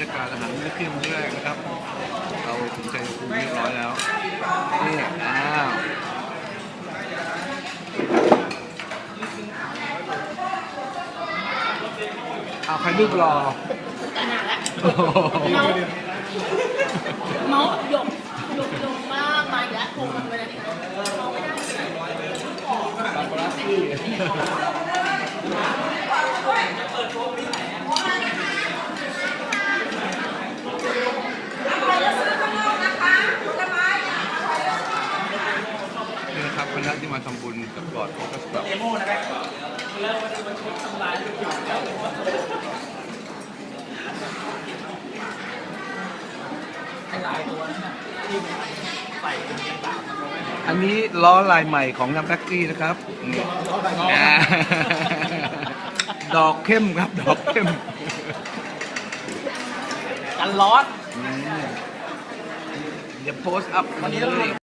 ขึ้นครั้งแรกนะครับ เราถึงใจภูมิเรียบร้อยแล้วนี่อ้าวเอาใครรูปรอโอ้โหเมาส์หยกหยกหยกมากมาอีกแล้วโทรมันไปแล้วเมาไม่ได้นี่นะครับค ณะที่มาทำบุญกับกอดโฟกัสแบบอันนี้ล้อลายใหม่ของน้ำแบ็กกี้นะครับนี่อ่าดอกเข้มครับ ดอกเข้ม กันร้อนอืมเดี๋ยวโพสต์อัพเลย